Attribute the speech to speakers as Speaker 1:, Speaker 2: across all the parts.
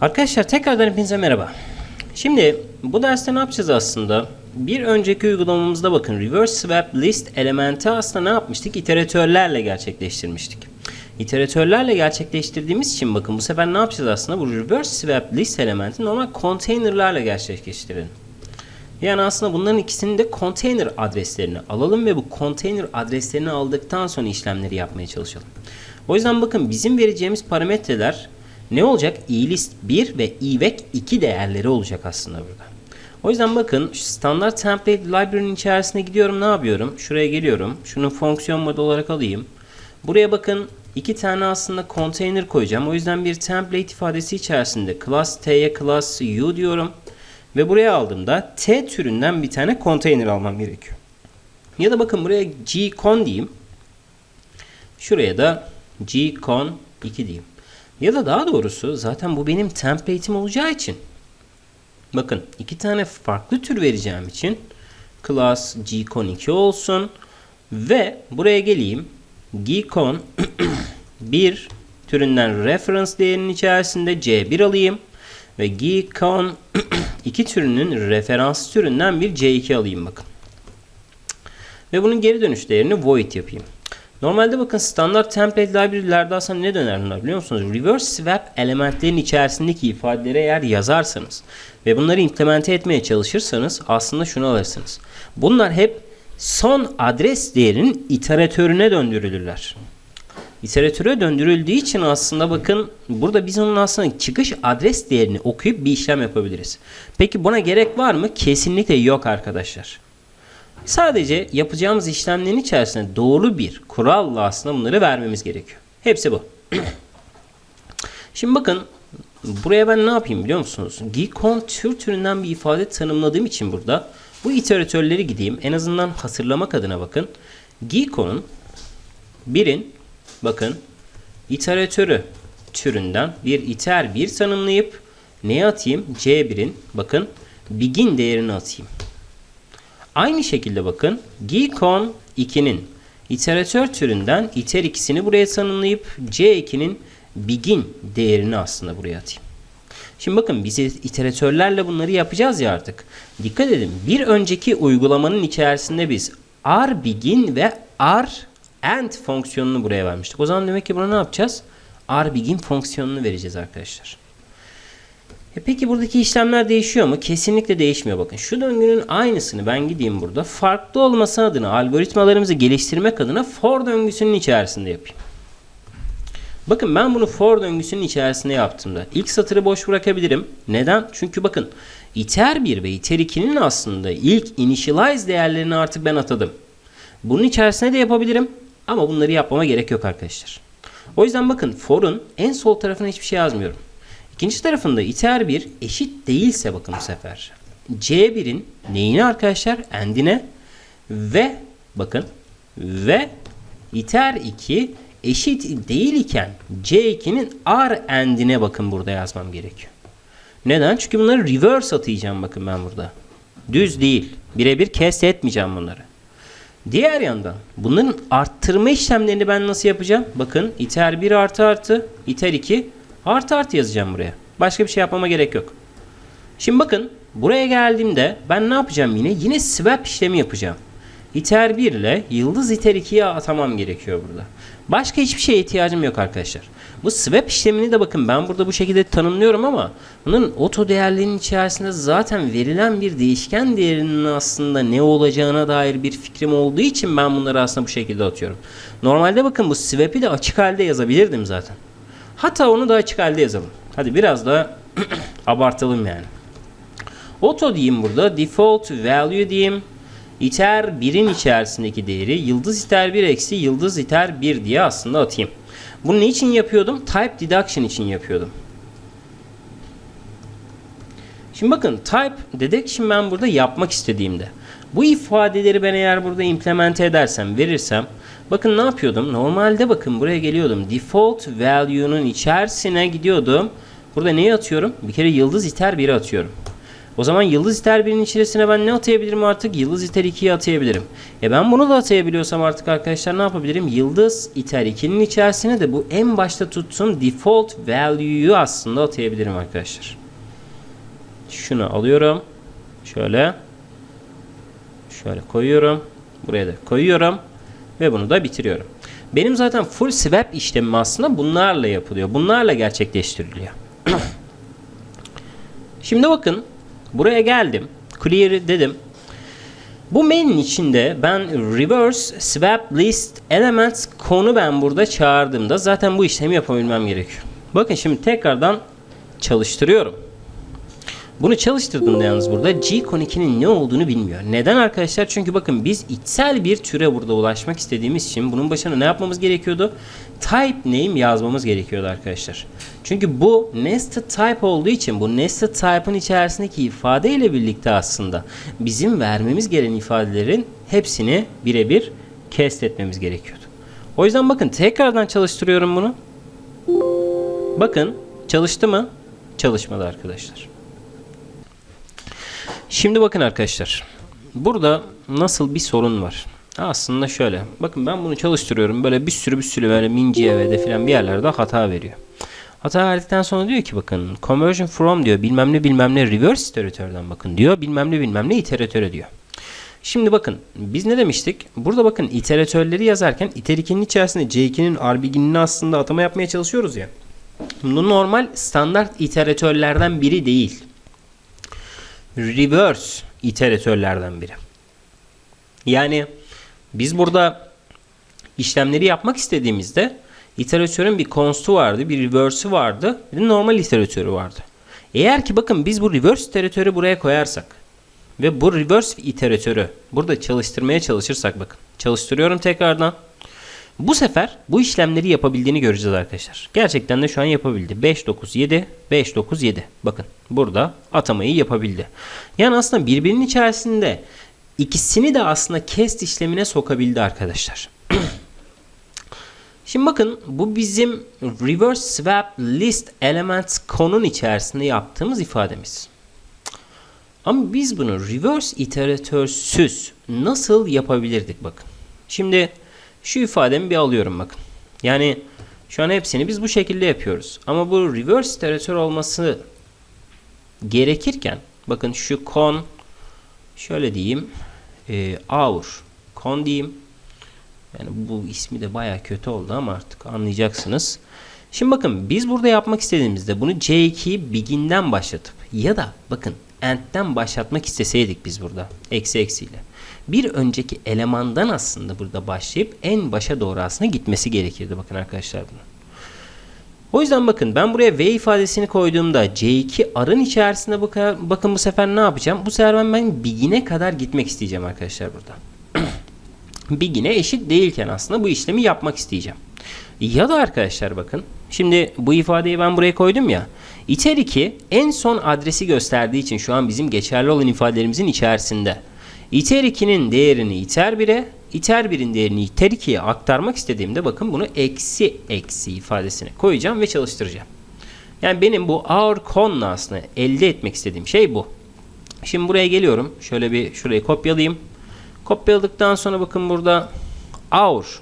Speaker 1: Arkadaşlar tekrardan hepinize merhaba. Şimdi bu derste ne yapacağız aslında? Bir önceki uygulamamızda bakın reverse swap list elementi aslında ne yapmıştık? İteratörlerle gerçekleştirmiştik. İteratörlerle gerçekleştirdiğimiz için bakın bu sefer ne yapacağız aslında? Bu reverse swap list elementi normal containerlarla gerçekleştirelim. Yani aslında bunların ikisinin de container adreslerini alalım ve bu container adreslerini aldıktan sonra işlemleri yapmaya çalışalım. O yüzden bakın bizim vereceğimiz parametreler ne olacak? EList 1 ve EVEC 2 değerleri olacak aslında burada. O yüzden bakın standart template library'nin içerisine gidiyorum ne yapıyorum? Şuraya geliyorum. Şunu fonksiyon modu olarak alayım. Buraya bakın iki tane aslında container koyacağım. O yüzden bir template ifadesi içerisinde class t'ye class u diyorum. Ve buraya aldığımda t türünden bir tane container almam gerekiyor. Ya da bakın buraya gcon diyeyim. Şuraya da gcon 2 diyeyim. Ya da daha doğrusu zaten bu benim template'im olacağı için bakın iki tane farklı tür vereceğim için class gcon 2 olsun ve buraya geleyim gcon 1 türünden reference değerinin içerisinde c1 alayım ve gcon 2 türünün referans türünden bir c2 alayım bakın. Ve bunun geri dönüş değerini void yapayım. Normalde bakın standart template library'lerde aslında ne dönerler biliyor musunuz? Reverse swap elementlerin içerisindeki ifadeleri eğer yazarsanız ve bunları implemente etmeye çalışırsanız aslında şunu alırsınız. Bunlar hep son adres değerinin iteratörüne döndürülürler. İteratöre döndürüldüğü için aslında bakın burada biz onun aslında çıkış adres değerini okuyup bir işlem yapabiliriz. Peki buna gerek var mı? Kesinlikle yok arkadaşlar. Sadece yapacağımız işlemlerin içerisinde doğru bir kuralla aslında bunları vermemiz gerekiyor. Hepsi bu. Şimdi bakın buraya ben ne yapayım biliyor musunuz? Geekon tür türünden bir ifade tanımladığım için burada bu iteratörleri gideyim. En azından hatırlamak adına bakın. Geekon'un birin bakın iteratörü türünden bir iter bir tanımlayıp neye atayım? C1'in bakın begin değerini atayım. Aynı şekilde bakın Geekon 2'nin iteratör türünden iter ikisini buraya tanımlayıp C2'nin begin değerini aslında buraya atayım. Şimdi bakın biz iteratörlerle bunları yapacağız ya artık. Dikkat edin bir önceki uygulamanın içerisinde biz r begin ve r end fonksiyonunu buraya vermiştik. O zaman demek ki buna ne yapacağız? r begin fonksiyonunu vereceğiz arkadaşlar. E peki buradaki işlemler değişiyor mu? Kesinlikle değişmiyor. Bakın şu döngünün aynısını ben gideyim burada. Farklı olması adına algoritmalarımızı geliştirmek adına for döngüsünün içerisinde yapayım. Bakın ben bunu for döngüsünün içerisinde yaptığımda ilk satırı boş bırakabilirim. Neden? Çünkü bakın iter 1 ve iter 2'nin aslında ilk initialize değerlerini artık ben atadım. Bunun içerisine de yapabilirim ama bunları yapmama gerek yok arkadaşlar. O yüzden bakın for'un en sol tarafına hiçbir şey yazmıyorum. İkinci tarafında iter 1 eşit değilse bakın bu sefer. C1'in neyine arkadaşlar? Endine ve bakın ve iter 2 eşit değil iken C2'nin R endine bakın burada yazmam gerekiyor. Neden? Çünkü bunları reverse atayacağım bakın ben burada. Düz değil. Birebir kes etmeyeceğim bunları. Diğer yandan bunların arttırma işlemlerini ben nasıl yapacağım? Bakın iter 1 artı artı iter 2 Artı artı yazacağım buraya. Başka bir şey yapmama gerek yok. Şimdi bakın buraya geldiğimde ben ne yapacağım yine? Yine swap işlemi yapacağım. İter 1 ile yıldız iter 2'ye atamam gerekiyor burada. Başka hiçbir şeye ihtiyacım yok arkadaşlar. Bu swap işlemini de bakın ben burada bu şekilde tanımlıyorum ama bunun oto değerlerinin içerisinde zaten verilen bir değişken değerinin aslında ne olacağına dair bir fikrim olduğu için ben bunları aslında bu şekilde atıyorum. Normalde bakın bu swap'i de açık halde yazabilirdim zaten. Hatta onu da açık halde yazalım. Hadi biraz da abartalım yani. Auto diyeyim burada. Default value diyeyim. iter 1'in içerisindeki değeri yıldız iter 1 eksi yıldız iter 1 diye aslında atayım. Bunu ne için yapıyordum? Type deduction için yapıyordum. Şimdi bakın type deduction ben burada yapmak istediğimde bu ifadeleri ben eğer burada implemente edersem, verirsem bakın ne yapıyordum? Normalde bakın buraya geliyordum. Default value'nun içerisine gidiyordum. Burada neyi atıyorum? Bir kere yıldız iter 1'i atıyorum. O zaman yıldız iter 1'in içerisine ben ne atayabilirim artık? Yıldız iter 2'yi atayabilirim. E ben bunu da atayabiliyorsam artık arkadaşlar ne yapabilirim? Yıldız iter 2'nin içerisine de bu en başta tuttuğum default value'yu aslında atayabilirim arkadaşlar. Şunu alıyorum. Şöyle. Şöyle koyuyorum. Buraya da koyuyorum. Ve bunu da bitiriyorum. Benim zaten full swap işlemim aslında bunlarla yapılıyor. Bunlarla gerçekleştiriliyor. Şimdi bakın. Buraya geldim. Clear dedim. Bu main'in içinde ben reverse swap list elements konu ben burada çağırdığımda zaten bu işlemi yapabilmem gerekiyor. Bakın şimdi tekrardan çalıştırıyorum. Bunu çalıştırdığımda yalnız burada G-Con2'nin ne olduğunu bilmiyor. Neden arkadaşlar? Çünkü bakın biz içsel bir türe burada ulaşmak istediğimiz için bunun başına ne yapmamız gerekiyordu? Type name yazmamız gerekiyordu arkadaşlar. Çünkü bu nested type olduğu için bu nested type'ın içerisindeki ifade ile birlikte aslında bizim vermemiz gereken ifadelerin hepsini birebir cast etmemiz gerekiyordu. O yüzden bakın tekrardan çalıştırıyorum bunu. Bakın çalıştı mı? Çalışmadı arkadaşlar. Şimdi bakın arkadaşlar. Burada nasıl bir sorun var? Aslında şöyle. Bakın ben bunu çalıştırıyorum. Böyle bir sürü bir sürü böyle MinGV'de falan bir yerlerde hata veriyor. Hata verdikten sonra diyor ki bakın conversion from diyor bilmem ne bilmem ne reverse iteratörden bakın diyor. Bilmem ne bilmem ne iteratöre diyor. Şimdi bakın biz ne demiştik? Burada bakın iteratörleri yazarken iter 2'nin içerisinde C2'nin arbiginini aslında atama yapmaya çalışıyoruz ya. Bu normal standart iteratörlerden biri değil reverse iteratörlerden biri. Yani biz burada işlemleri yapmak istediğimizde iteratörün bir const'u vardı, bir reverse'ü vardı, bir de normal iteratörü vardı. Eğer ki bakın biz bu reverse iteratörü buraya koyarsak ve bu reverse iteratörü burada çalıştırmaya çalışırsak bakın. Çalıştırıyorum tekrardan. Bu sefer bu işlemleri yapabildiğini göreceğiz arkadaşlar. Gerçekten de şu an yapabildi. 5 9 7 5 9 7. Bakın burada atamayı yapabildi. Yani aslında birbirinin içerisinde ikisini de aslında cast işlemine sokabildi arkadaşlar. Şimdi bakın bu bizim reverse swap list elements konun içerisinde yaptığımız ifademiz. Ama biz bunu reverse iteratörsüz nasıl yapabilirdik bakın. Şimdi şu ifademi bir alıyorum bakın. Yani şu an hepsini biz bu şekilde yapıyoruz. Ama bu reverse iteratör olması gerekirken bakın şu con şöyle diyeyim e, our con diyeyim. Yani bu ismi de baya kötü oldu ama artık anlayacaksınız. Şimdi bakın biz burada yapmak istediğimizde bunu C2'yi begin'den başlatıp ya da bakın end'den başlatmak isteseydik biz burada eksi eksiyle bir önceki elemandan aslında burada başlayıp en başa doğru aslında gitmesi gerekirdi. Bakın arkadaşlar bunu. O yüzden bakın ben buraya v ifadesini koyduğumda c2 arın içerisinde bakın, bakın bu sefer ne yapacağım? Bu sefer ben, ben begin'e kadar gitmek isteyeceğim arkadaşlar burada. begin'e eşit değilken aslında bu işlemi yapmak isteyeceğim. Ya da arkadaşlar bakın şimdi bu ifadeyi ben buraya koydum ya. iter 2 en son adresi gösterdiği için şu an bizim geçerli olan ifadelerimizin içerisinde. İter 2'nin değerini iter 1'e, iter 1'in değerini iter 2'ye aktarmak istediğimde bakın bunu eksi eksi ifadesine koyacağım ve çalıştıracağım. Yani benim bu our con'la aslında elde etmek istediğim şey bu. Şimdi buraya geliyorum. Şöyle bir şurayı kopyalayayım. Kopyaladıktan sonra bakın burada our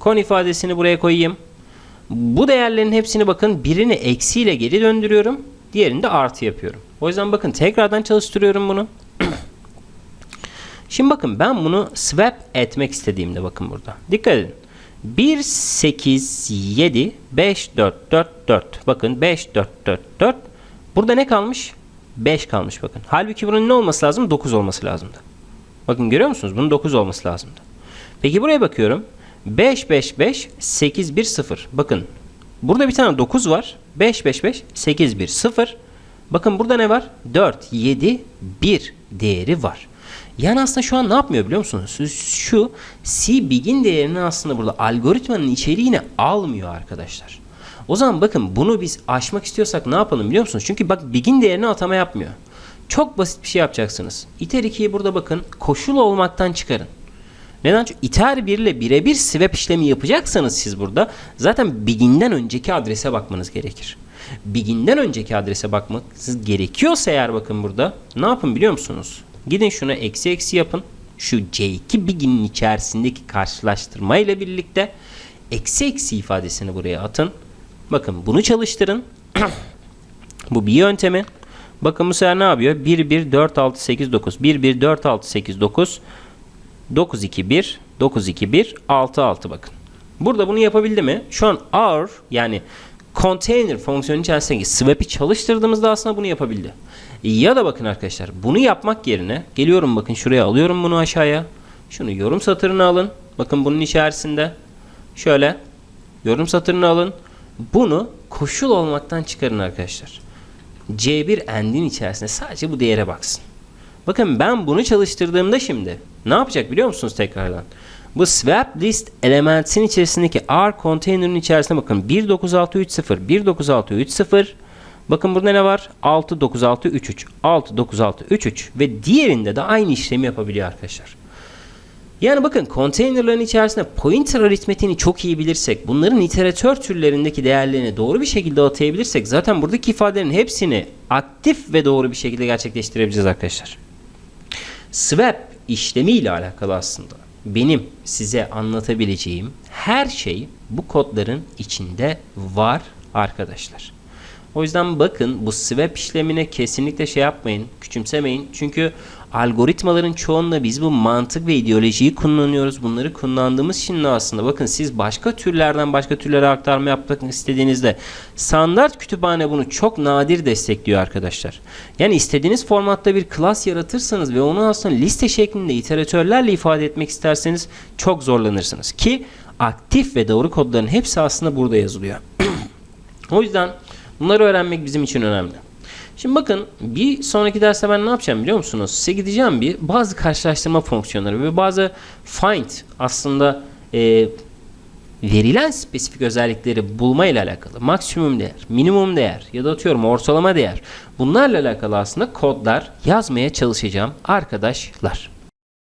Speaker 1: con ifadesini buraya koyayım. Bu değerlerin hepsini bakın birini eksiyle geri döndürüyorum. Diğerini de artı yapıyorum. O yüzden bakın tekrardan çalıştırıyorum bunu. Şimdi bakın ben bunu swap etmek istediğimde bakın burada. Dikkat edin. 1 8 7 5 4 4 4. Bakın 5 4 4 4. Burada ne kalmış? 5 kalmış bakın. Halbuki bunun ne olması lazım? 9 olması lazımdı. Bakın görüyor musunuz? Bunun 9 olması lazımdı. Peki buraya bakıyorum. 5 5 5 8 1 0. Bakın burada bir tane 9 var. 5 5 5 8 1 0. Bakın burada ne var? 4 7 1 değeri var. Yani aslında şu an ne yapmıyor biliyor musunuz? Şu C begin değerini aslında burada algoritmanın içeriğine almıyor arkadaşlar. O zaman bakın bunu biz aşmak istiyorsak ne yapalım biliyor musunuz? Çünkü bak begin değerini atama yapmıyor. Çok basit bir şey yapacaksınız. iter 2'yi burada bakın koşul olmaktan çıkarın. Neden? Çünkü iter 1 ile birebir swap işlemi yapacaksanız siz burada zaten begin'den önceki adrese bakmanız gerekir. Begin'den önceki adrese bakmak gerekiyorsa eğer bakın burada ne yapın biliyor musunuz? Gidin şuna eksi eksi yapın. Şu C2 Begin'in içerisindeki karşılaştırma ile birlikte eksi eksi ifadesini buraya atın. Bakın bunu çalıştırın. Bu bir yöntemi. Bakın bu sefer ne yapıyor? 1 1 4 6 8 9 1 1 4 6 8 9 9 2 1 9 2 1 6 6 bakın. Burada bunu yapabildi mi? Şu an our yani container fonksiyonu içerisindeki swap'i çalıştırdığımızda aslında bunu yapabildi. Ya da bakın arkadaşlar bunu yapmak yerine geliyorum bakın şuraya alıyorum bunu aşağıya. Şunu yorum satırına alın. Bakın bunun içerisinde şöyle yorum satırını alın. Bunu koşul olmaktan çıkarın arkadaşlar. C1 end'in içerisinde sadece bu değere baksın. Bakın ben bunu çalıştırdığımda şimdi ne yapacak biliyor musunuz tekrardan? Bu swap list elementin içerisindeki R container'ın içerisine bakın 19630 19630 Bakın burada ne var? 69633 69633 ve diğerinde de aynı işlemi yapabiliyor arkadaşlar. Yani bakın konteynerların içerisinde pointer aritmetiğini çok iyi bilirsek, bunların iteratör türlerindeki değerlerini doğru bir şekilde atayabilirsek zaten buradaki ifadelerin hepsini aktif ve doğru bir şekilde gerçekleştirebileceğiz arkadaşlar. Swap işlemi ile alakalı aslında benim size anlatabileceğim her şey bu kodların içinde var arkadaşlar. O yüzden bakın bu swap işlemine kesinlikle şey yapmayın, küçümsemeyin. Çünkü algoritmaların çoğunda biz bu mantık ve ideolojiyi kullanıyoruz. Bunları kullandığımız için aslında bakın siz başka türlerden başka türlere aktarma yapmak istediğinizde standart kütüphane bunu çok nadir destekliyor arkadaşlar. Yani istediğiniz formatta bir klas yaratırsanız ve onu aslında liste şeklinde iteratörlerle ifade etmek isterseniz çok zorlanırsınız. Ki aktif ve doğru kodların hepsi aslında burada yazılıyor. o yüzden Bunları öğrenmek bizim için önemli. Şimdi bakın bir sonraki derste ben ne yapacağım biliyor musunuz? Size gideceğim bir bazı karşılaştırma fonksiyonları ve bazı find aslında e, verilen spesifik özellikleri bulma ile alakalı maksimum değer, minimum değer ya da atıyorum ortalama değer bunlarla alakalı aslında kodlar yazmaya çalışacağım arkadaşlar.